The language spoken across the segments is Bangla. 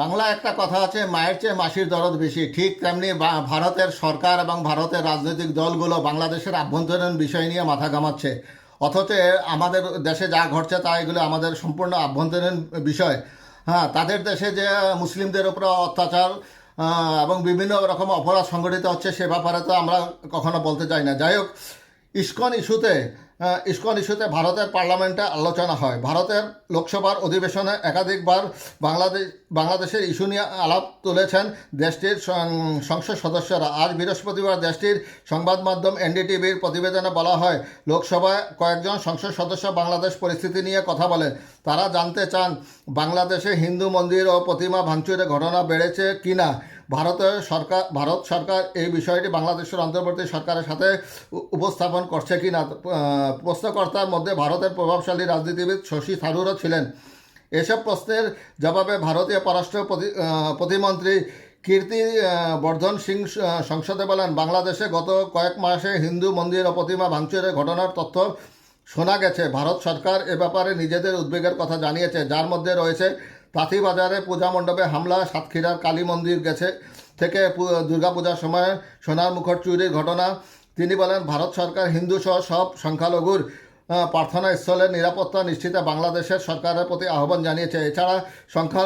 বাংলা একটা কথা আছে, মায়ের চেয়ে মাসির দরদ বেশি। ঠিক তেমনি ভারতের সরকার এবং ভারতের রাজনৈতিক দলগুলো বাংলাদেশের আভ্যন্তরীণ বিষয় নিয়ে মাথা ঘামাচ্ছে। অথচ আমাদের দেশে যা ঘটছে তা এগুলো আমাদের সম্পূর্ণ আভ্যন্তরীণ বিষয়। হ্যাঁ তাদের দেশে যে, মুসলিমদের উপর অত্যাচার এবং বিভিন্ন রকম অপরাধ সংগঠিত হচ্ছে সে ব্যাপারে তো আমরা কখনো বলতে চাই না। যাই হোক ইস্কন ইস্যুতে ইস্কন ইস্যুতে ভারতের পার্লামেন্টে আলোচনা হয়। ভারতের লোকসভার অধিবেশনে একাধিকবার বাংলাদেশ, বাংলাদেশের ইস্যু নিয়ে আলাপ তুলেছেন দেশটির সংসদ সদস্যরা। আজ বৃহস্পতিবার দেশটির সংবাদ মাধ্যম এনডিটিভির প্রতিবেদনে বলা হয়, লোকসভায় কয়েকজন সংসদ সদস্য বাংলাদেশ পরিস্থিতি নিয়ে কথা বলেন। তারা জানতে চান, বাংলাদেশে হিন্দু মন্দির ও প্রতিমা ভাঙচুরের ঘটনা বেড়েছে কিনা। ভারতের সরকার ভারত সরকার এই বিষয়টি বাংলাদেশের অন্তর্বর্তী সরকারের সাথে উপস্থাপন করছে কিনা আহ, প্রশ্নকর্তার মধ্যে ভারতের প্রভাবশালী রাজনীতিবিদ শশী থারুরও ছিলেন। এসব প্রশ্নের জবাবে ভারতীয় পররাষ্ট্র প্রতি- প্রতিমন্ত্রী কীর্তি বর্ধন সিং সংসদে বলেন বাংলাদেশে গত কয়েক মাসে হিন্দু মন্দির ও প্রতিমা ভাঙচুরের ঘটনার তথ্য শোনা গেছে। ভারত সরকার এ ব্যাপারে নিজেদের উদ্বেগের কথা জানিয়েছে। যার মধ্যে রয়েছে তাঁতিবাজারে পূজা মণ্ডপে হামলা, সাতক্ষীরার কালী মন্দির গেছে থেকে দুর্গাপূজার সময় সোনার মুখর চুরির ঘটনা। তিনি বলেন, ভারত সরকার হিন্দু সহ সব সংখ্যালঘুর প্রার্থনা স্থলের নিরাপত্তা নিশ্চিতে বাংলাদেশের সরকারের প্রতি আহ্বান জানিয়েছে। এছাড়া সংখ্যা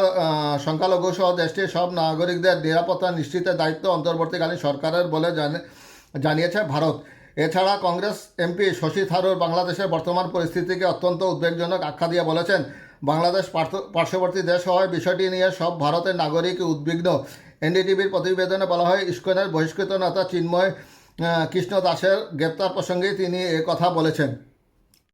সংখ্যালঘু সহ দেশটির সব নাগরিকদের নিরাপত্তা নিশ্চিতের দায়িত্ব অন্তর্বর্তীকালীন সরকারের বলে জানে- জানিয়েছে ভারত। এছাড়া কংগ্রেস এমপি শশী থারুর বাংলাদেশের বর্তমান পরিস্থিতিকে অত্যন্ত উদ্বেগজনক আখ্যা দিয়ে বলেছেন বাংলাদেশ পার্শ্ববর্তী দেশ হওয়ায় বিষয়টি নিয়ে সব ভারতের নাগরিক উদ্বিগ্ন। এনডিটিভির প্রতিবেদনে বলা হয়, ইস্কনের বহিষ্কৃত নেতা চিন্ময় কৃষ্ণ দাসের গ্রেপ্তার প্রসঙ্গে তিনি কথা বলেছেন।